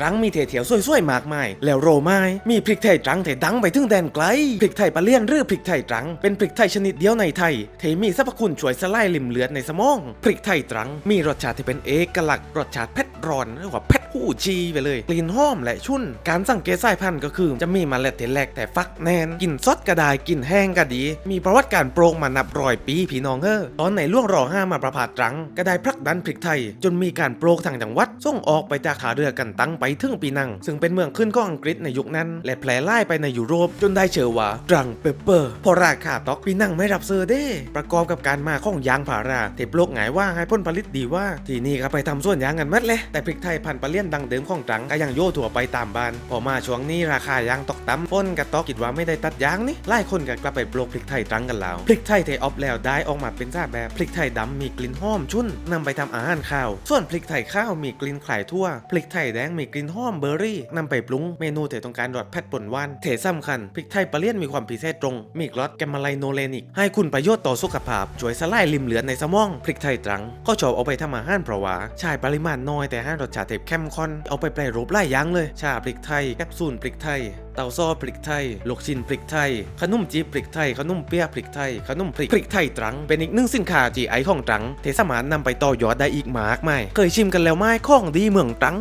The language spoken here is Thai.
ตรังมีเทเถียวสวยๆมากมาย แล้วโรไม้มีพริกไทยตรังเถดังไปถึงแดนไกล พริกไทยปลาเลี่ยนหรือพริกไทยตรัง เป็นพริกไทยชนิดเดียวในไทยเทมีสรรพคุณช่วยสลายลิ่มเลือดในสมอง พริกไทยตรังมีรสชาติที่เป็นเอกลักษณ์รสชาติเผ็ดร้อนเรียกว่าเผ็ด หูจีไปเลยกลิ่นหอมและชุ่น การสังเกตสายพันธุ์ก็คือจะมีเมล็ดที่แหลกแต่ฟักแน่นกลิ่นซดก็ได้กลิ่นแห้งก็ดี มีประวัติการโปรงมานับร้อยปีพี่น้องเฮ้อตอนในล่วงรอห้ามาประพาสตรังก็ได้ผลักดันพริกไทย จนมีการโปรงทางจังหวัดส่งออกไปจากขาเรือกันตั้งไปถึงปีนัง ซึ่งเป็นเมืองขึ้นของอังกฤษในยุคนั้น และแพร่ไล่ไปในยุโรปจนได้เชื่อว่าตรังเปเปอร์พอราคาตอกปีนังไม่รับซื้อเด้ประกอบกับการมาของยางพาราเทปโลกหงายว่าให้พ้นผลิตดีว่า ที่นี่ก็ไปทำส่วนยางกันมัดเลยแต่พริกไทยพันธุ์ปลาเลียนดังเดิมของตรังก็ยังโย่ถั่วไปตามบ้าน พอมาช่วงนี้ราคายางตกต่ำพ้นกระตอกคิดว่าไม่ได้ตัดยางนี่ไล่คนก็กลับไปปลูกพริกไทยตรังกันแล้วพริกไทยเทออฟแล้วได้ออกมาเป็นซาแบบพริกไทยดำมีกลิ่นหอมชุ่นนำไปทำอาหารข้าว ส่วนพริกไทยข้าวมีกลิ่นคล้ายทั่วพริกไทยแดงมีกลิ่นหอมเบอร์รี่นำไปปรุงเมนูเทต้องการรสแพทป่นหวานเทสำคัญพริกไทยปลาเลี่ยนมีความพิเศษตรง มีกรดแกมมาไลโนเลนิก ให้คุณประโยชน์ต่อสุขภาพ ช่วยสลายริมเหลือในสมองพริกไทยตรัง ก็ชอบเอาไปทำอาหารเพราะว่าใช้ปริมาณน้อยแต่ให้รสชาติเข้มคอน เอาไปแปรรูปหลายอย่างเลย ชาพริกไทย แคปซูลพริกไทย เต้าซ้อพริกไทยลูกชิ้นพริกไทย ขนมจีบพริกไทย ขนมเปี๊ยะพริกไทย ขนมพริกพริกไทยตรัง เป็นอีกหนึ่งสินค้าจีไอของตรัง เทสามานนำไปต่อยอดได้อีกมากมายเคยชิมกันแล้วไหมของดีเมืองตรัง